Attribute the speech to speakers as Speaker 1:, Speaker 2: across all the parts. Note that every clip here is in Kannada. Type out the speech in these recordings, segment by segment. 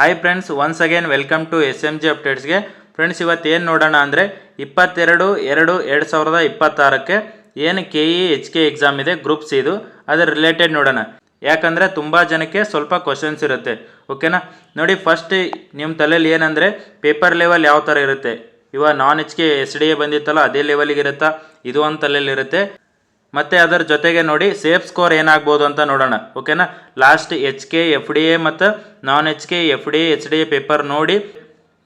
Speaker 1: Hi friends once again welcome to S M G ಅಪ್ಡೇಟ್ಸ್ಗೆ friends ಇವತ್ತು ಏನು ನೋಡೋಣ ಅಂದರೆ ಇಪ್ಪತ್ತೆರಡು, ಎರಡು ಎರಡು ಸಾವಿರದ ಇಪ್ಪತ್ತಾರಕ್ಕೆ ಏನು K E H K exam ಇದೆ ಗ್ರೂಪ್ಸ್ ಇದು. ಅದರ ರಿಲೇಟೆಡ್ ನೋಡೋಣ. ಯಾಕಂದರೆ ತುಂಬ ಜನಕ್ಕೆ ಸ್ವಲ್ಪ ಕ್ವಶನ್ಸ್ ಇರುತ್ತೆ. ಓಕೆನಾ ನೋಡಿ ಫಸ್ಟ್ ನಿಮ್ಮ ತಲೆಯಲ್ಲಿ ಏನಂದರೆ ಪೇಪರ್ ಲೆವೆಲ್ ಯಾವ ಥರ ಇರುತ್ತೆ? ಇವಾಗ non H K S D A ಬಂದಿತ್ತಲ್ಲ, ಅದೇ ಲೆವೆಲಿಗೆ ಇರುತ್ತಾ? ಇದು ಒಂದು ತಲೆಯಲ್ಲಿ ಇರುತ್ತೆ. ಮತ್ತೆ ಅದರ ಜೊತೆಗೆ ನೋಡಿ ಸೇಫ್ ಸ್ಕೋರ್ ಏನಾಗ್ಬೋದು ಅಂತ ನೋಡೋಣ. ಓಕೆನಾ? Last H K F D A ಮತ್ತು non H K F D H D A paper ನೋಡಿ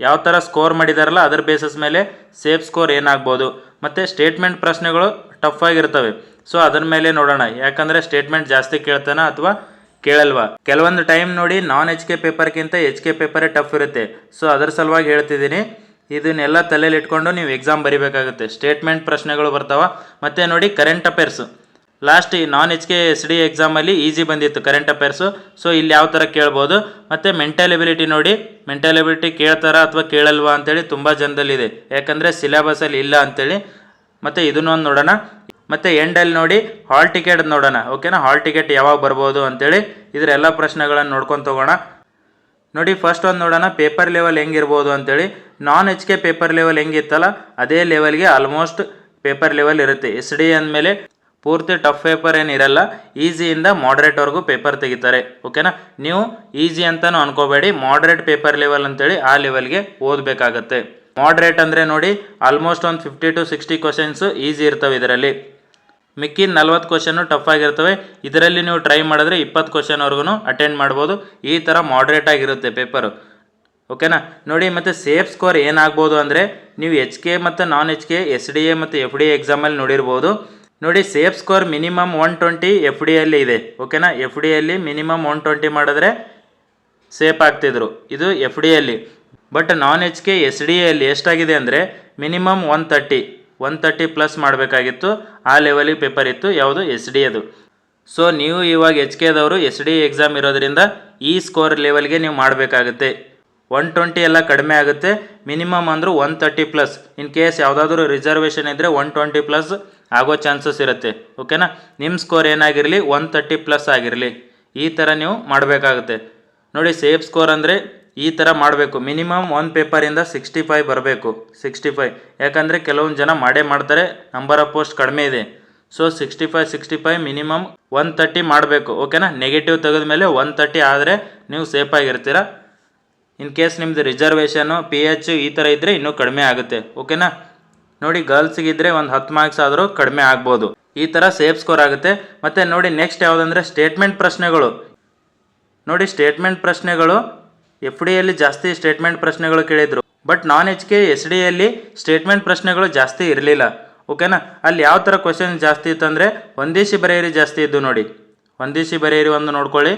Speaker 1: ಯಾವ ಥರ ಸ್ಕೋರ್ ಮಾಡಿದಾರಲ್ಲ ಅದರ ಬೇಸಿಸ್ ಮೇಲೆ ಸೇಫ್ ಸ್ಕೋರ್ ಏನಾಗ್ಬೋದು. ಮತ್ತು ಸ್ಟೇಟ್ಮೆಂಟ್ ಪ್ರಶ್ನೆಗಳು ಟಫ್ ಆಗಿರ್ತವೆ. ಸೊ ಅದರ ಮೇಲೆ ನೋಡೋಣ. ಯಾಕಂದರೆ ಸ್ಟೇಟ್ಮೆಂಟ್ ಜಾಸ್ತಿ ಕೇಳ್ತಾನ ಅಥವಾ ಕೇಳಲ್ವಾ? ಕೆಲವೊಂದು ಟೈಮ್ ನೋಡಿ ನಾನ್ ಎಚ್ ಕೆ ಪೇಪರ್ಗಿಂತ ಎಚ್ ಕೆ ಪೇಪರೇ ಟಫ್ ಇರುತ್ತೆ. ಸೊ ಅದರ ಸಲುವಾಗಿ ಹೇಳ್ತಿದ್ದೀನಿ. ಇದನ್ನೆಲ್ಲ ತಲೆಯಲ್ಲಿ ಇಟ್ಕೊಂಡು ನೀವು ಎಕ್ಸಾಮ್ ಬರಿಬೇಕಾಗುತ್ತೆ. ಸ್ಟೇಟ್ಮೆಂಟ್ ಪ್ರಶ್ನೆಗಳು ಬರ್ತಾವ. ಮತ್ತು ನೋಡಿ ಕರೆಂಟ್ ಅಫೇರ್ಸು ಲಾಸ್ಟ್ ಈ non H K S D ಎಕ್ಸಾಮಲ್ಲಿ ಈಸಿ ಬಂದಿತ್ತು ಕರೆಂಟ್ ಅಫೇರ್ಸು ಸೊ ಇಲ್ಲಿ ಯಾವ ಥರ ಕೇಳ್ಬೋದು? ಮತ್ತು ಮೆಂಟಲ್ ಎಬಿಲಿಟಿ ನೋಡಿ. ಮೆಂಟಲ್ ಎಬಿಲಿಟಿ ಕೇಳ್ತಾರಾ ಅಥವಾ ಕೇಳಲ್ವಾ ಅಂತೇಳಿ ತುಂಬ ಜನದಲ್ಲಿದೆ. ಯಾಕಂದರೆ ಸಿಲೆಬಸಲ್ಲಿ ಇಲ್ಲ ಅಂತೇಳಿ. ಮತ್ತು ಇದನ್ನೊಂದು ನೋಡೋಣ. ಮತ್ತು ಎಂಡಲ್ಲಿ ನೋಡಿ ಹಾಲ್ ಟಿಕೆಟ್ ನೋಡೋಣ. ಓಕೆನಾ ಹಾಲ್ ಟಿಕೆಟ್ ಯಾವಾಗ ಬರ್ಬೋದು ಅಂತೇಳಿ. ಇದರ ಎಲ್ಲ ಪ್ರಶ್ನೆಗಳನ್ನು ನೋಡ್ಕೊಂಡು ತಗೋಣ. ನೋಡಿ ಫಸ್ಟ್ ಒಂದು ನೋಡೋಣ ಪೇಪರ್ ಲೆವೆಲ್ ಹೆಂಗಿರ್ಬೋದು ಅಂತೇಳಿ. Non H K paper level ಹೆಂಗಿತ್ತಲ್ಲ, ಅದೇ ಲೆವೆಲ್ಗೆ ಆಲ್ಮೋಸ್ಟ್ ಪೇಪರ್ ಲೆವೆಲ್ ಇರುತ್ತೆ. ಎಸ್ ಡಿ ಅಂದಮೇಲೆ ಪೂರ್ತಿ ಟಫ್ ಪೇಪರ್ ಏನಿರಲ್ಲ ಈಸಿಯಿಂದ ಮಾಡ್ರೇಟ್ವರೆಗೂ ಪೇಪರ್ ತೆಗಿತಾರೆ. ಓಕೆನಾ ನೀವು ಈಸಿ ಅಂತಲೂ ಅನ್ಕೋಬೇಡಿ ಮಾಡ್ರೇಟ್ ಪೇಪರ್ ಲೆವೆಲ್ ಅಂತೇಳಿ ಆ ಲೆವೆಲ್ಗೆ ಓದಬೇಕಾಗತ್ತೆ. ಮಾಡ್ರೇಟ್ ಅಂದರೆ ನೋಡಿ ಆಲ್ಮೋಸ್ಟ್ ಒಂದು fifty to sixty questions easy ಇರ್ತವೆ ಇದರಲ್ಲಿ. ಮಿಕ್ಕಿದ ನಲ್ವತ್ತು ಕ್ವಶನ್ನು ಟಫ್ ಆಗಿರ್ತವೆ. ಇದರಲ್ಲಿ ನೀವು ಟ್ರೈ ಮಾಡಿದ್ರೆ ಇಪ್ಪತ್ತು ಕ್ವಶನ್ವರೆಗೂ ಅಟೆಂಡ್ ಮಾಡ್ಬೋದು. ಈ ಥರ ಮಾಡ್ರೇಟ್ ಆಗಿರುತ್ತೆ ಪೇಪರು ಓಕೆನಾ ನೋಡಿ, ಮತ್ತು ಸೇಫ್ ಸ್ಕೋರ್ ಏನಾಗ್ಬೋದು ಅಂದರೆ ನೀವು ಎಚ್ ಕೆ ಮತ್ತು non H K S D A ಮತ್ತು ಎಫ್ ಡಿ ಎ ಎಕ್ಸಾಮಲ್ಲಿ ನೋಡಿರ್ಬೋದು. ನೋಡಿ safe score minimum one twenty F D ಅಲ್ಲಿ ಇದೆ. ಓಕೆನಾ ಎಫ್ ಡಿ ಅಲ್ಲಿ ಮಿನಿಮಮ್ ಒನ್ ಟ್ವೆಂಟಿ ಮಾಡಿದ್ರೆ ಸೇಫ್ ಆಗ್ತಿದ್ರು. ಇದು ಎಫ್ ಡಿ ಅಲ್ಲಿ. But non H K S D ಎಲ್ಲಿ ಎಷ್ಟಾಗಿದೆ ಅಂದರೆ minimum one thirty one thirty plus ಮಾಡಬೇಕಾಗಿತ್ತು. ಆ ಲೆವೆಲಿಗೆ ಪೇಪರ್ ಇತ್ತು. ಯಾವುದು? ಎಸ್ ಡಿ ಅದು. ಸೊ, ನೀವು ಇವಾಗ ಎಚ್ ಕೆದವರು ಎಸ್ ಡಿ ಎಕ್ಸಾಮ್ ಇರೋದ್ರಿಂದ ಈ ಸ್ಕೋರ್ ಲೆವೆಲ್ಗೆ ನೀವು ಮಾಡಬೇಕಾಗುತ್ತೆ. ಒನ್ ಟ್ವೆಂಟಿ ಎಲ್ಲ ಕಡಿಮೆ ಆಗುತ್ತೆ. ಮಿನಿಮಮ್ ಅಂದರೂ one thirty plus. In case ಯಾವುದಾದ್ರೂ ರಿಸರ್ವೇಷನ್ ಇದ್ದರೆ ಒನ್ ಟ್ವೆಂಟಿ ಪ್ಲಸ್ ಆಗೋ ಚಾನ್ಸಸ್ ಇರುತ್ತೆ. ಓಕೆನಾ? ನಿಮ್ಮ ಸ್ಕೋರ್ ಏನಾಗಿರಲಿ? ಒನ್ ತರ್ಟಿ ಪ್ಲಸ್ ಆಗಿರಲಿ. ಈ ಥರ ನೀವು ಮಾಡಬೇಕಾಗುತ್ತೆ. ನೋಡಿ, ಸೇಫ್ ಸ್ಕೋರ್ ಅಂದರೆ ಈ ಥರ ಮಾಡಬೇಕು. ಮಿನಿಮಮ್ ಒನ್ ಪೇಪರಿಂದ ಸಿಕ್ಸ್ಟಿ ಫೈವ್ ಬರಬೇಕು. ಸಿಕ್ಸ್ಟಿ ಫೈವ್ ಯಾಕಂದರೆ ಕೆಲವೊಂದು ಜನ ಮಾಡೇ ಮಾಡ್ತಾರೆ ನಂಬರ್ ಆಫ್ ಪೋಸ್ಟ್ ಕಡಿಮೆ ಇದೆ. So sixty five sixty five minimum one thirty ಮಾಡಬೇಕು. ಓಕೆನಾ ನೆಗೆಟಿವ್ ತೆಗೆದ ಮೇಲೆ ಒನ್ ತರ್ಟಿ ಆದರೆ ನೀವು ಸೇಫಾಗಿರ್ತೀರ ಇನ್ ಕೇಸ್ ನಿಮ್ಮದು ರಿಸರ್ವೇಷನು ಪಿ ಎಚ್ ಈ ಥರ ಇದ್ದರೆ ಇನ್ನೂ ಕಡಿಮೆ ಆಗುತ್ತೆ. ಓಕೆನಾ ನೋಡಿ ಗರ್ಲ್ಸ್ಗಿದ್ರೆ ಒಂದು ಹತ್ತು ಮಾರ್ಕ್ಸ್ ಆದರೂ ಕಡಿಮೆ ಆಗ್ಬೋದು. ಈ ಥರ ಸೇಫ್ ಸ್ಕೋರ್ ಆಗುತ್ತೆ. ಮತ್ತು ನೋಡಿ ನೆಕ್ಸ್ಟ್ ಯಾವುದಂದ್ರೆ ಸ್ಟೇಟ್ಮೆಂಟ್ ಪ್ರಶ್ನೆಗಳು. ನೋಡಿ ಸ್ಟೇಟ್ಮೆಂಟ್ ಪ್ರಶ್ನೆಗಳು ಎಫ್ ಡಿಯಲ್ಲಿ ಜಾಸ್ತಿ ಸ್ಟೇಟ್ಮೆಂಟ್ ಪ್ರಶ್ನೆಗಳು ಕೇಳಿದ್ರು. But non H K S ಡಿಯಲ್ಲಿ statement ಪ್ರಶ್ನೆಗಳು ಜಾಸ್ತಿ ಇರಲಿಲ್ಲ. ಓಕೆನಾ ಅಲ್ಲಿ ಯಾವ ಥರ ಕ್ವಶನ್ ಜಾಸ್ತಿ ಇತ್ತಂದರೆ ಒಂದೇಶಿ ಬರೆಯಿರಿ ಜಾಸ್ತಿ ಇದ್ದು ನೋಡಿ. ಒಂದೇಶಿ ಬರೆಯಿರಿ ಒಂದು ನೋಡ್ಕೊಳ್ಳಿ.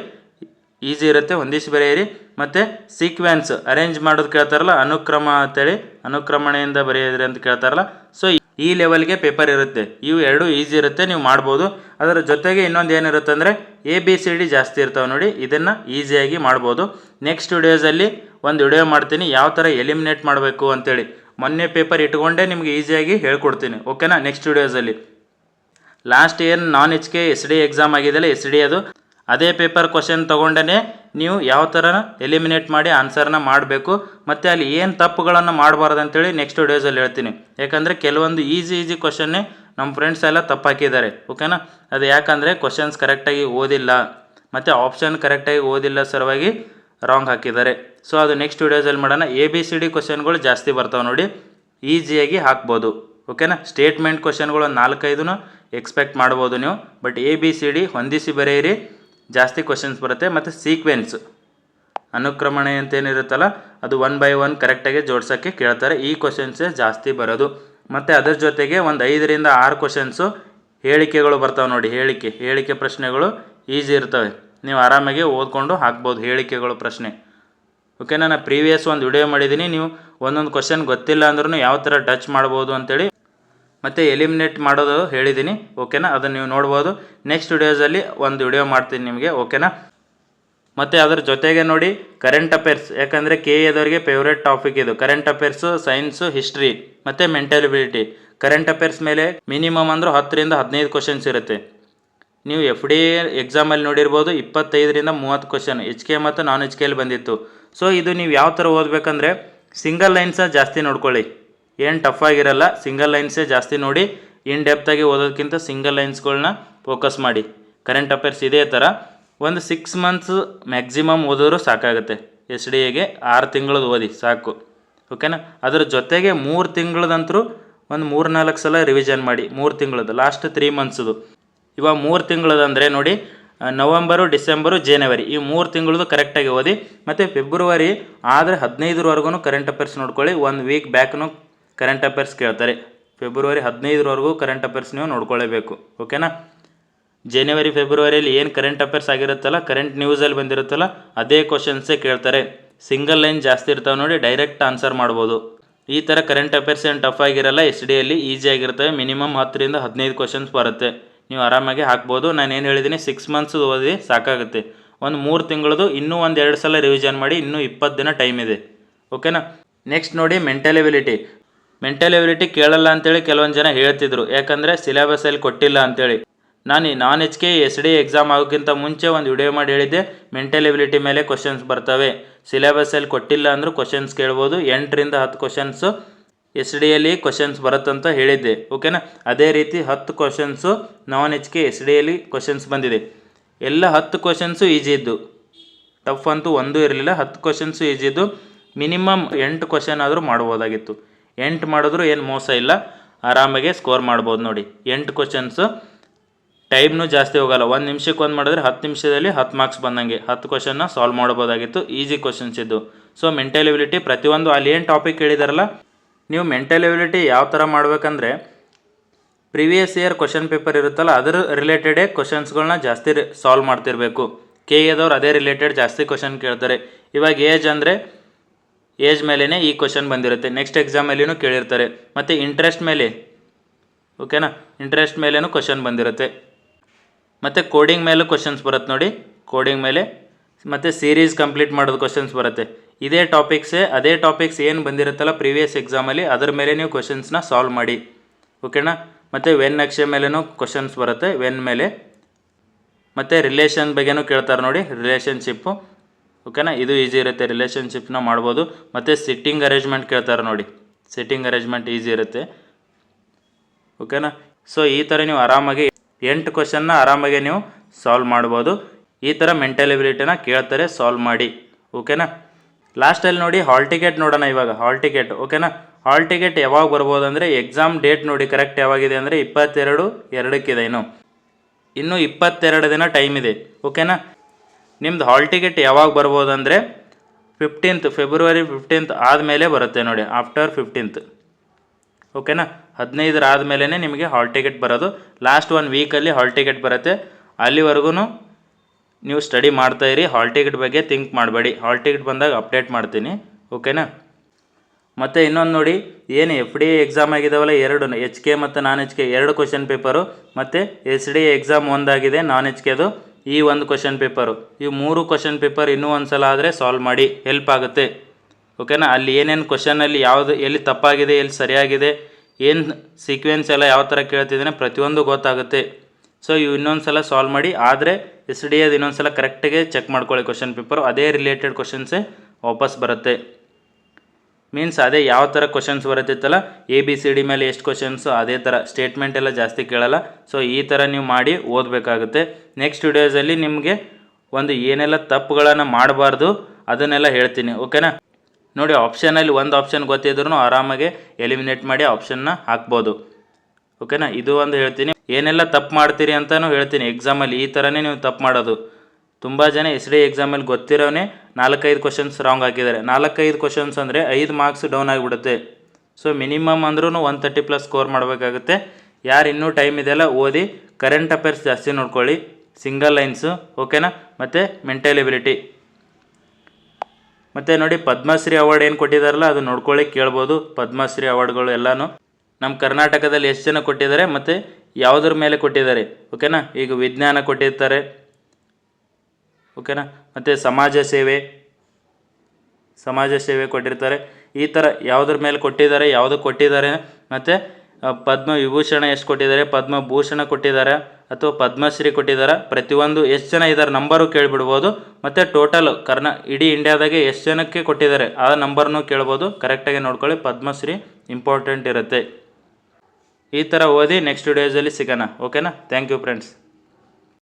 Speaker 1: ಈಸಿ ಇರುತ್ತೆ ಒಂದೇಶಿ ಬರೆಯಿರಿ. ಮತ್ತು ಸೀಕ್ವೆನ್ಸ್ ಅರೇಂಜ್ ಮಾಡೋದು ಕೇಳ್ತಾರಲ್ಲ, ಅನುಕ್ರಮ ಅಂತೇಳಿ, ಅನುಕ್ರಮಣೆಯಿಂದ ಬರೆಯಿರಿ ಅಂತ ಕೇಳ್ತಾರಲ್ಲ. ಸೊ ಈ ಲೆವೆಲ್ಗೆ ಪೇಪರ್ ಇರುತ್ತೆ. ಇವು ಎರಡು ಈಸಿ ಇರುತ್ತೆ, ನೀವು ಮಾಡ್ಬೋದು. ಅದರ ಜೊತೆಗೆ ಇನ್ನೊಂದು ಏನಿರುತ್ತೆ ಅಂದರೆ ಎ ಬಿ ಸಿ ಡಿ ಜಾಸ್ತಿ ಇರ್ತಾವೆ ನೋಡಿ. ಇದನ್ನು ಈಸಿಯಾಗಿ ಮಾಡ್ಬೋದು. ನೆಕ್ಸ್ಟ್ ವಿಡಿಯೋಸಲ್ಲಿ ಒಂದು ವಿಡಿಯೋ ಮಾಡ್ತೀನಿ. ಯಾವ ಥರ ಎಲಿಮಿನೇಟ್ ಮಾಡಬೇಕು ಅಂತೇಳಿ. ಮೊನ್ನೆ ಪೇಪರ್ ಇಟ್ಕೊಂಡೇ ನಿಮಗೆ ಈಸಿಯಾಗಿ ಹೇಳ್ಕೊಡ್ತೀನಿ. ಓಕೆನಾ ನೆಕ್ಸ್ಟ್ ವಿಡಿಯೋಸಲ್ಲಿ ಲಾಸ್ಟ್ ಏನು non H K S D exam ಆಗಿದೆಯಲ್ಲ ಎಸ್ ಡಿ ಅದು. ಅದೇ ಪೇಪರ್ ಕ್ವಶನ್ ತೊಗೊಂಡೇ ನೀವು ಯಾವ ಥರ ಎಲಿಮಿನೇಟ್ ಮಾಡಿ ಆನ್ಸರ್ನ ಮಾಡಬೇಕು. ಮತ್ತು ಅಲ್ಲಿ ಏನು ತಪ್ಪುಗಳನ್ನು ಮಾಡಬಾರ್ದು ಅಂತೇಳಿ ನೆಕ್ಸ್ಟ್ ವಿಡಿಯೋಸಲ್ಲಿ ಹೇಳ್ತೀನಿ. ಯಾಕಂದರೆ ಕೆಲವೊಂದು ಈಸಿ ಈಸಿ ಕ್ವಶನ್ನೇ ನಮ್ಮ ಫ್ರೆಂಡ್ಸ್ ಎಲ್ಲ ತಪ್ಪು ಹಾಕಿದ್ದಾರೆ ಓಕೆನಾ ಅದು ಯಾಕಂದರೆ ಕ್ವಶನ್ಸ್ ಕರೆಕ್ಟಾಗಿ ಓದಿಲ್ಲ. ಮತ್ತು ಆಪ್ಷನ್ ಕರೆಕ್ಟಾಗಿ ಓದಿಲ್ಲ ಸಲುವಾಗಿ ರಾಂಗ್ ಹಾಕಿದ್ದಾರೆ. ಸೊ ಅದು ನೆಕ್ಸ್ಟ್ ವಿಡಿಯೋಸಲ್ಲಿ ಮಾಡೋಣ. ಎ ಬಿ ಸಿ ಡಿ ಕ್ವಶನ್ಗಳು ಜಾಸ್ತಿ ಬರ್ತಾವೆ ನೋಡಿ. ಈಸಿಯಾಗಿ ಹಾಕ್ಬೋದು. ಓಕೆನಾ ಸ್ಟೇಟ್ಮೆಂಟ್ ಕ್ವಶನ್ಗಳು ನಾಲ್ಕೈದು ಎಕ್ಸ್ಪೆಕ್ಟ್ ಮಾಡ್ಬೋದು ನೀವು. But A B C D ಹೊಂದಿಸಿ ಬರೆಯಿರಿ. ಜಾಸ್ತಿ ಕ್ವಶನ್ಸ್ ಬರುತ್ತೆ, ಮತ್ತು ಸೀಕ್ವೆನ್ಸ್ ಅನುಕ್ರಮಣೆ ಅಂತ ಏನಿರುತ್ತಲ್ಲ ಅದು ಒನ್ ಬೈ ಒನ್ ಕರೆಕ್ಟಾಗಿ ಜೋಡ್ಸೋಕ್ಕೆ ಕೇಳ್ತಾರೆ. ಈ ಕ್ವಶನ್ಸೇ ಜಾಸ್ತಿ ಬರೋದು. ಮತ್ತು ಅದರ ಜೊತೆಗೆ ಒಂದು ಐದರಿಂದ ಆರು ಕ್ವಶನ್ಸು ಹೇಳಿಕೆಗಳು ಬರ್ತಾವೆ ನೋಡಿ, ಹೇಳಿಕೆ ಹೇಳಿಕೆ ಪ್ರಶ್ನೆಗಳು ಈಸಿ ಇರ್ತವೆ. ನೀವು ಆರಾಮಾಗಿ ಓದ್ಕೊಂಡು ಹಾಕ್ಬೋದು ಹೇಳಿಕೆಗಳು ಪ್ರಶ್ನೆ. ಓಕೆ ನಾನು ಪ್ರೀವಿಯಸ್ ಒಂದು ವಿಡಿಯೋ ಮಾಡಿದ್ದೀನಿ, ನೀವು ಒಂದೊಂದು ಕ್ವಶನ್ ಗೊತ್ತಿಲ್ಲ ಅಂದ್ರೂ ಯಾವ ಥರ ಟಚ್ ಮಾಡ್ಬೋದು ಅಂತೇಳಿ ಮತ್ತು ಎಲಿಮಿನೇಟ್ ಮಾಡೋದು ಹೇಳಿದ್ದೀನಿ ಓಕೆನಾ ಅದನ್ನು ನೀವು ನೋಡ್ಬೋದು. ನೆಕ್ಸ್ಟ್ ವಿಡಿಯೋಸಲ್ಲಿ ಒಂದು ವಿಡಿಯೋ ಮಾಡ್ತೀನಿ ನಿಮಗೆ ಓಕೆನಾ ಮತ್ತು ಅದರ ಜೊತೆಗೆ ನೋಡಿ ಕರೆಂಟ್ ಅಫೇರ್ಸ್ ಯಾಕಂದರೆ ಕೆ ಎದವರಿಗೆ ಫೇವ್ರೇಟ್ ಟಾಪಿಕ್ ಇದು. ಕರೆಂಟ್ ಅಫೇರ್ಸು ಸೈನ್ಸು ಹಿಸ್ಟ್ರಿ ಮತ್ತು ಮೆಂಟಲಿಬಿಲಿಟಿ ಕರೆಂಟ್ ಅಫೇರ್ಸ್ ಮೇಲೆ ಮಿನಿಮಮ್ ಅಂದರೂ ಹತ್ತರಿಂದ ಹದಿನೈದು ಕ್ವಶನ್ಸ್ ಇರುತ್ತೆ. ನೀವು ಎಫ್ ಡಿ ಎಕ್ಸಾಮಲ್ಲಿ ನೋಡಿರ್ಬೋದು, ಇಪ್ಪತ್ತೈದರಿಂದ ಮೂವತ್ತು ಕ್ವಶನ್ ಎಚ್ ಕೆ ಮತ್ತು ನಾನ್ ಎಚ್ ಕೆಯಲ್ಲಿ ಬಂದಿತ್ತು. ಸೊ ಇದು ನೀವು ಯಾವ ಥರ ಓದಬೇಕಂದ್ರೆ ಸಿಂಗಲ್ ಲೈನ್ಸ ಜಾಸ್ತಿ ನೋಡ್ಕೊಳ್ಳಿ. ಏನು ಟಫ್ ಆಗಿರಲ್ಲ ಸಿಂಗಲ್ ಲೈನ್ಸೇ ಜಾಸ್ತಿ ನೋಡಿ ಇನ್ ಡೆಪ್ತಾಗಿ ಓದೋದಕ್ಕಿಂತ ಸಿಂಗಲ್ ಲೈನ್ಸ್ಗಳನ್ನ ಫೋಕಸ್ ಮಾಡಿ. ಕರೆಂಟ್ ಅಫೇರ್ಸ್ ಇದೇ ಥರ ಒಂದು ಸಿಕ್ಸ್ ಮಂತ್ಸ್ ಮ್ಯಾಕ್ಸಿಮಮ್ ಓದಿದ್ರು ಸಾಕಾಗುತ್ತೆ. ಎಸ್ ಡಿ ಎಗೆ ಆರು ತಿಂಗಳದ್ದು ಓದಿ, ಸಾಕು. ಓಕೆನಾ ಅದರ ಜೊತೆಗೆ ಮೂರು ತಿಂಗಳದಂತರೂ ಒಂದು ಮೂರು ನಾಲ್ಕು ಸಲ ರಿವಿಷನ್ ಮಾಡಿ, ಮೂರು ತಿಂಗಳದ್ದು ಲಾಸ್ಟ್ ತ್ರೀ ಮಂತ್ಸದು ಇವಾಗ ಮೂರು ತಿಂಗಳದಂದರೆ ನೋಡಿ ನವಂಬರು ಡಿಸೆಂಬರು ಜನವರಿ ಈ ಮೂರು ತಿಂಗಳದು ಕರೆಕ್ಟಾಗಿ ಓದಿ, ಮತ್ತು ಫೆಬ್ರವರಿ ಆದರೆ ಹದಿನೈದರವರೆಗೂ ಕರೆಂಟ್ ಅಫೇರ್ಸ್ ನೋಡ್ಕೊಳ್ಳಿ, ಒಂದು ವೀಕ್ ಬ್ಯಾಕ್ನು ಕರೆಂಟ್ ಅಫೇರ್ಸ್ ಕೇಳ್ತಾರೆ. ಫೆಬ್ರವರಿ ಹದಿನೈದರವರೆಗೂ ಕರೆಂಟ್ ಅಫೇರ್ಸ್ ನೀವು ನೋಡ್ಕೊಳ್ಳೇಬೇಕು. ಓಕೆನಾ ಜನವರಿ ಫೆಬ್ರವರಿಯಲ್ಲಿ ಏನು ಕರೆಂಟ್ ಅಫೇರ್ಸ್ ಆಗಿರುತ್ತಲ್ಲ ಕರೆಂಟ್ ನ್ಯೂಸಲ್ಲಿ ಬಂದಿರುತ್ತಲ್ಲ, ಅದೇ ಕ್ವಶನ್ಸೇ ಕೇಳ್ತಾರೆ. ಸಿಂಗಲ್ ಲೈನ್ ಜಾಸ್ತಿ ಇರ್ತಾವೆ ನೋಡಿ ಡೈರೆಕ್ಟ್ ಆನ್ಸರ್ ಮಾಡ್ಬೋದು. ಈ ಥರ ಕರೆಂಟ್ ಅಫೇರ್ಸ್ ಏನು ಟಫ್ ಆಗಿರಲ್ಲ ಎಸ್ ಡಿಯಲ್ಲಿ ಈಸಿ ಆಗಿರ್ತವೆ ಮಿನಿಮಮ್ ಹತ್ತರಿಂದ ಹದಿನೈದು ಕ್ವಶನ್ಸ್ ಬರುತ್ತೆ. ನೀವು ಆರಾಮಾಗಿ ಹಾಕ್ಬೋದು. ನಾನು ಏನು ಹೇಳಿದ್ದೀನಿ ಸಿಕ್ಸ್ ಮಂತ್ಸ್ ಓದಿ ಸಾಕಾಗುತ್ತೆ. ಒಂದು ಮೂರು ತಿಂಗಳದು ಇನ್ನೂ ಒಂದು ಎರಡು ಸಲ ರಿವಿಷನ್ ಮಾಡಿ, ಇನ್ನೂ ಇಪ್ಪತ್ತು ದಿನ ಟೈಮ್ ಇದೆ. ಓಕೆನಾ ನೆಕ್ಸ್ಟ್ ನೋಡಿ ಮೆಂಟಲ್ ಎಬಿಲಿಟಿ ಮೆಂಟಲ್ ಎಬಿಲಿಟಿ ಕೇಳಲ್ಲ ಅಂತೇಳಿ ಕೆಲವೊಂದು ಜನ ಹೇಳ್ತಿದ್ರು. ಯಾಕಂದರೆ ಸಿಲೆಬಸಲ್ಲಿ ಕೊಟ್ಟಿಲ್ಲ ಅಂತೇಳಿ. ನಾನು non H K S D exam ಆಗೋಕ್ಕಿಂತ ಮುಂಚೆ ಒಂದು ವಿಡಿಯೋ ಮಾಡಿ ಹೇಳಿದ್ದೆ ಮೆಂಟಲ್ ಎಬಿಲಿಟಿ ಮೇಲೆ ಕ್ವಶನ್ಸ್ ಬರ್ತವೆ. ಸಿಲೆಬಸಲ್ಲಿ ಕೊಟ್ಟಿಲ್ಲ ಅಂದರೂ ಕ್ವಶನ್ಸ್ ಕೇಳ್ಬೋದು. ಎಂಟರಿಂದ ಹತ್ತು ಕ್ವಶನ್ಸು ಎಸ್ ಡಿಯಲ್ಲಿ ಕ್ವಶನ್ಸ್ ಬರುತ್ತಂತ ಹೇಳಿದ್ದೆ. ಓಕೆನಾ? ಅದೇ ರೀತಿ ಹತ್ತು questions non H K S ಡಿಯಲ್ಲಿ questions ಬಂದಿದೆ. ಎಲ್ಲ ಹತ್ತು ಕ್ವಶನ್ಸು ಈಜಿ ಇದ್ದು. ಟಫ್ ಅಂತೂ ಒಂದೂ ಇರಲಿಲ್ಲ. ಹತ್ತು ಕ್ವಶನ್ಸು ಈಜಿ ಇದ್ದು. ಮಿನಿಮಮ್ ಎಂಟು ಕ್ವಶನ್ ಆದರೂ ಮಾಡ್ಬೋದಾಗಿತ್ತು. ಎಂಟು ಮಾಡಿದ್ರು ಏನು ಮೋಸ ಇಲ್ಲ. ಆರಾಮಾಗೆ ಸ್ಕೋರ್ ಮಾಡ್ಬೋದು ನೋಡಿ. ಎಂಟು ಕ್ವಶನ್ಸು ಟೈಮ್ನೂ ಜಾಸ್ತಿ ಹೋಗಲ್ಲ. ಒಂದು ನಿಮಿಷಕ್ಕೆ ಒಂದು ಮಾಡಿದ್ರೆ ಹತ್ತು ನಿಮಿಷದಲ್ಲಿ ಹತ್ತು ಮಾರ್ಕ್ಸ್ ಬಂದಂಗೆ. ಹತ್ತು ಕ್ವಶನ್ನ ಸಾಲ್ವ್ ಮಾಡ್ಬೋದಾಗಿತ್ತು ಈಸಿ ಕ್ವಶನ್ಸ್ ಇದ್ದು. ಸೊ ಮೆಂಟಲ್ ಎಬಿಲಿಟಿ ಪ್ರತಿಯೊಂದು ಅಲ್ಲಿ ಏನು ಟಾಪಿಕ್ ಹೇಳಿದಾರಲ್ಲ? ನೀವು ಮೆಂಟಲ್ ಎಬಿಲಿಟಿ ಯಾವ ಥರ ಮಾಡಬೇಕಂದ್ರೆ ಪ್ರಿವಿಯಸ್ ಇಯರ್ ಕ್ವಶನ್ ಪೇಪರ್ ಇರುತ್ತಲ್ಲ, ಅದರ ರಿಲೇಟೆಡೇ ಕ್ವಶನ್ಸ್ಗಳನ್ನ ಜಾಸ್ತಿ ಸಾಲ್ವ್ ಮಾಡ್ತಿರಬೇಕು. ಕೆ ಎದವ್ರು ಅದೇ ರಿಲೇಟೆಡ್ ಜಾಸ್ತಿ ಕ್ವಶನ್ ಕೇಳ್ತಾರೆ. ಇವಾಗ ಏಜ್ ಅಂದರೆ ಏಜ್ ಮೇಲೇ ಈ ಕ್ವಶನ್ ಬಂದಿರುತ್ತೆ. ನೆಕ್ಸ್ಟ್ ಎಕ್ಸಾಮಲ್ಲಿನೂ ಕೇಳಿರ್ತಾರೆ. ಮತ್ತು ಇಂಟ್ರೆಸ್ಟ್ ಮೇಲೆ ಓಕೆನಾ ಇಂಟ್ರೆಸ್ಟ್ ಮೇಲೇನೂ ಕ್ವಶನ್ ಬಂದಿರುತ್ತೆ. ಮತ್ತು ಕೋಡಿಂಗ್ ಮೇಲೂ ಕ್ವಶನ್ಸ್ ಬರುತ್ತೆ ನೋಡಿ. ಕೋಡಿಂಗ್ ಮೇಲೆ, ಮತ್ತು ಸೀರೀಸ್ ಕಂಪ್ಲೀಟ್ ಮಾಡೋದು ಕ್ವಶನ್ಸ್ ಬರುತ್ತೆ. ಇದೇ ಟಾಪಿಕ್ಸೇ ಅದೇ ಟಾಪಿಕ್ಸ್ ಏನು ಬಂದಿರುತ್ತಲ್ಲ ಪ್ರೀವಿಯಸ್ ಎಕ್ಸಾಮಲ್ಲಿ ಅದ್ರ ಮೇಲೆ ನೀವು ಕ್ವಶನ್ಸ್ನ ಸಾಲ್ವ್ ಮಾಡಿ. ಓಕೆನಾ ಮತ್ತು ವೆನ್ ನಕ್ಷೆ ಮೇಲೂ ಕ್ವಶನ್ಸ್ ಬರುತ್ತೆ. ವೆನ್ ಮೇಲೆ, ಮತ್ತು ರಿಲೇಷನ್ ಬಗ್ಗೆನೂ ಕೇಳ್ತಾರೆ ನೋಡಿ. ರಿಲೇಷನ್ಶಿಪ್ಪು ಓಕೆನಾ? ಇದು ಈಸಿ ಇರುತ್ತೆ ರಿಲೇಷನ್ಶಿಪ್ನ ಮಾಡ್ಬೋದು. ಮತ್ತು ಸಿಟ್ಟಿಂಗ್ ಅರೇಂಜ್ಮೆಂಟ್ ಕೇಳ್ತಾರೆ ನೋಡಿ. ಸಿಟ್ಟಿಂಗ್ ಅರೇಂಜ್ಮೆಂಟ್ ಈಸಿ ಇರುತ್ತೆ. ಓಕೆನಾ? ಸೊ ಈ ಥರ ನೀವು ಆರಾಮಾಗಿ ಎಂಟು ಕ್ವಶನ್ನ ಆರಾಮಾಗಿ ನೀವು ಸಾಲ್ವ್ ಮಾಡ್ಬೋದು. ಈ ಥರ ಮೆಂಟಲಿಬಿಲಿಟಿನ ಕೇಳ್ತಾರೆ ಸಾಲ್ವ್ ಮಾಡಿ. ಓಕೆನಾ? ಲಾಸ್ಟಲ್ಲಿ ನೋಡಿ ಹಾಲ್ ಟಿಕೆಟ್ ನೋಡೋಣ ಇವಾಗ. ಹಾಲ್ ಟಿಕೆಟ್ ಓಕೆನಾ? ಹಾಲ್ ಟಿಕೆಟ್ ಯಾವಾಗ ಬರ್ಬೋದು ಅಂದರೆ ಎಕ್ಸಾಮ್ ಡೇಟ್ ನೋಡಿ ಕರೆಕ್ಟ್ ಯಾವಾಗಿದೆ ಅಂದರೆ ಇಪ್ಪತ್ತೆರಡು, ಎರಡಕ್ಕಿದೆ ಇನ್ನು. ಇನ್ನೂ ಇಪ್ಪತ್ತೆರಡು ದಿನ ಟೈಮ್ ಇದೆ. ಓಕೆನಾ? ನಿಮ್ದು ಹಾಲ್ ಟಿಕೆಟ್ ಯಾವಾಗ ಬರ್ಬೋದು ಅಂದರೆ ಫಿಫ್ಟೀನ್ತ್ ಫೆಬ್ರವರಿ ಫಿಫ್ಟೀನ್ತ್ ಆದಮೇಲೆ ಬರುತ್ತೆ ನೋಡಿ ಆಫ್ಟರ್ ಫಿಫ್ಟೀನ್ತ್ ಓಕೆನಾ ಹದಿನೈದರ ಆದಮೇಲೆ ನಿಮಗೆ ಹಾಲ್ ಟಿಕೆಟ್ ಬರೋದು. ಲಾಸ್ಟ್ ಒನ್ ವೀಕಲ್ಲಿ ಹಾಲ್ ಟಿಕೆಟ್ ಬರುತ್ತೆ. ಅಲ್ಲಿವರೆಗೂ ನೀವು ಸ್ಟಡಿ ಮಾಡ್ತಾ ಇರಿ ಹಾಲ್ ಟಿಕೆಟ್ ಬಗ್ಗೆ ಥಿಂಕ್ ಮಾಡಬೇಡಿ. ಹಾಲ್ ಟಿಕೆಟ್ ಬಂದಾಗ ಅಪ್ಡೇಟ್ ಮಾಡ್ತೀನಿ. ಓಕೆನಾ ಮತ್ತು ಇನ್ನೊಂದು ನೋಡಿ, ಏನು ಎಫ್ ಡಿ ಎಕ್ಸಾಮ್ ಆಗಿದಾವಲ್ಲ, ಎರಡು ಎಚ್ ಕೆ ಮತ್ತು ನಾನ್ ಎಚ್ ಕೆ ಎರಡು ಕ್ವಶನ್ ಪೇಪರು ಮತ್ತು ಎಸ್ ಡಿ ಎಕ್ಸಾಮ್ ಒಂದಾಗಿದೆ ನಾನ್ ಎಚ್ ಕೆದು ಈ ಒಂದು ಕ್ವಶನ್ ಪೇಪರು ಈ ಮೂರು ಕ್ವಶನ್ ಪೇಪರ್ ಇನ್ನೂ ಒಂದು ಸಲ ಆದರೆ ಸಾಲ್ವ್ ಮಾಡಿ ಹೆಲ್ಪ್ ಆಗುತ್ತೆ. ಓಕೆನಾ ಅಲ್ಲಿ ಏನೇನು ಕ್ವಶನಲ್ಲಿ ಯಾವುದು, ಎಲ್ಲಿ ತಪ್ಪಾಗಿದೆ, ಎಲ್ಲಿ ಸರಿಯಾಗಿದೆ, ಏನು ಸೀಕ್ವೆನ್ಸ್ ಎಲ್ಲ ಯಾವ ಥರ ಕೇಳ್ತಿದ್ದಾನೆ ಪ್ರತಿಯೊಂದು ಗೊತ್ತಾಗುತ್ತೆ. ಸೊ ಇವು ಇನ್ನೊಂದು ಸಲ ಸಾಲ್ವ್ ಮಾಡಿ, ಆದರೆ ಎಸ್ ಡಿ ಅದು ಇನ್ನೊಂದು ಸಲ ಕರೆಕ್ಟಾಗಿ ಚೆಕ್ ಮಾಡ್ಕೊಳ್ಳಿ ಕ್ವಶನ್ ಪೇಪರು ಅದೇ ರಿಲೇಟೆಡ್ ಕ್ವಶನ್ಸೇ ವಾಪಸ್ ಬರುತ್ತೆ. ಮೀನ್ಸ್ ಅದೇ ಯಾವ ಥರ ಕ್ವಶನ್ಸ್ ಬರುತ್ತಿತ್ತಲ್ಲ? ಎ ಬಿ ಸಿ ಡಿ ಮೇಲೆ ಎಷ್ಟು ಕ್ವಶನ್ಸು ಅದೇ ಥರ ಸ್ಟೇಟ್ಮೆಂಟ್ ಎಲ್ಲ ಜಾಸ್ತಿ ಕೇಳಲ್ಲ. ಸೊ ಈ ಥರ ನೀವು ಮಾಡಿ ಓದಬೇಕಾಗುತ್ತೆ. ನೆಕ್ಸ್ಟ್ ವಿಡಿಯೋಸಲ್ಲಿ ನಿಮಗೆ ಒಂದು ಏನೆಲ್ಲ ತಪ್ಪುಗಳನ್ನು ಮಾಡಬಾರ್ದು ಅದನ್ನೆಲ್ಲ ಹೇಳ್ತೀನಿ ಓಕೆನಾ ನೋಡಿ ಆಪ್ಷನಲ್ಲಿ ಒಂದು ಆಪ್ಷನ್ ಗೊತ್ತಿದ್ರೂ ಆರಾಮಾಗಿ ಎಲಿಮಿನೇಟ್ ಮಾಡಿ ಆಪ್ಷನ್ನ ಹಾಕ್ಬೋದು ಓಕೆನಾ ಇದು ಒಂದು ಹೇಳ್ತೀನಿ. ಏನೆಲ್ಲ ತಪ್ಪು ಮಾಡ್ತೀರಿ ಅಂತಲೂ ಹೇಳ್ತೀನಿ. ಎಕ್ಸಾಮಲ್ಲಿ ಈ ಥರನೇ ನೀವು ತಪ್ಪು ಮಾಡೋದು. ತುಂಬ ಜನ ಎಸ್ ಡಿ ಎಕ್ಸಾಮಲ್ಲಿ ಗೊತ್ತಿರೋನೇ ನಾಲ್ಕೈದು ಕ್ವಶನ್ಸ್ ರಾಂಗ್ ಹಾಕಿದ್ದಾರೆ. ನಾಲ್ಕೈದು ಕ್ವಶನ್ಸ್ ಅಂದರೆ ಐದು ಮಾರ್ಕ್ಸ್ ಡೌನ್ ಆಗಿಬಿಡುತ್ತೆ. ಸೊ ಮಿನಿಮಮ್ ಅಂದ್ರೂ ಒನ್ ತರ್ಟಿ ಪ್ಲಸ್ ಸ್ಕೋರ್ ಮಾಡಬೇಕಾಗುತ್ತೆ. ಯಾರು ಇನ್ನೂ ಟೈಮ್ ಇದೆಯಲ್ಲ ಓದಿ ಕರೆಂಟ್ ಅಫೇರ್ಸ್ ಜಾಸ್ತಿ ನೋಡ್ಕೊಳ್ಳಿ. ಸಿಂಗಲ್ ಲೈನ್ಸು ಓಕೆನಾ ಮತ್ತು ಮೆಂಟೆಲಿಬಿಲಿಟಿ ಮತ್ತು ನೋಡಿ, ಪದ್ಮಶ್ರೀ ಅವಾರ್ಡ್ ಏನು ಕೊಟ್ಟಿದ್ದಾರಲ್ಲ ಅದು ನೋಡ್ಕೊಳ್ಳಿ, ಕೇಳ್ಬೋದು. ಪದ್ಮಶ್ರೀ ಅವಾರ್ಡ್ಗಳು ಎಲ್ಲನೂ. ನಮ್ಮ ಕರ್ನಾಟಕದಲ್ಲಿ ಎಷ್ಟು ಜನ ಕೊಟ್ಟಿದ್ದಾರೆ, ಮತ್ತು ಯಾವುದ್ರ ಮೇಲೆ ಕೊಟ್ಟಿದ್ದಾರೆ ಓಕೆನಾ ಈಗ ವಿಜ್ಞಾನ ಕೊಟ್ಟಿರ್ತಾರೆ. ಓಕೆನಾ? ಮತ್ತು ಸಮಾಜ ಸೇವೆ. ಸಮಾಜ ಸೇವೆ ಕೊಟ್ಟಿರ್ತಾರೆ. ಈ ಥರ ಯಾವುದ್ರ ಮೇಲೆ ಕೊಟ್ಟಿದ್ದಾರೆ, ಯಾವುದು ಕೊಟ್ಟಿದ್ದಾರೆ, ಮತ್ತು ಪದ್ಮ ವಿಭೂಷಣ ಎಷ್ಟು ಕೊಟ್ಟಿದ್ದಾರೆ, ಪದ್ಮಭೂಷಣ ಕೊಟ್ಟಿದ್ದಾರೆ, ಅಥವಾ ಪದ್ಮಶ್ರೀ ಕೊಟ್ಟಿದ್ದಾರೆ? ಪ್ರತಿಯೊಂದು ಎಷ್ಟು ಜನ ಇದ್ದಾರೆ ನಂಬರು ಕೇಳಿಬಿಡ್ಬೋದು. ಮತ್ತು ಟೋಟಲ್ ಕರ್ನಾ, ಇಡೀ ಇಂಡಿಯಾದಾಗೆ ಎಷ್ಟು ಜನಕ್ಕೆ ಕೊಟ್ಟಿದ್ದಾರೆ? ಆ ನಂಬರ್ನು ಕೇಳ್ಬೋದು. ಕರೆಕ್ಟಾಗಿ ನೋಡ್ಕೊಳ್ಳಿ. ಪದ್ಮಶ್ರೀ ಇಂಪಾರ್ಟೆಂಟ್ ಇರುತ್ತೆ. ಈ ಥರ ಓದಿ ನೆಕ್ಸ್ಟ್ ಡೇಸಲ್ಲಿ ಸಿಗೋಣ. ಓಕೆನಾ? Thank you friends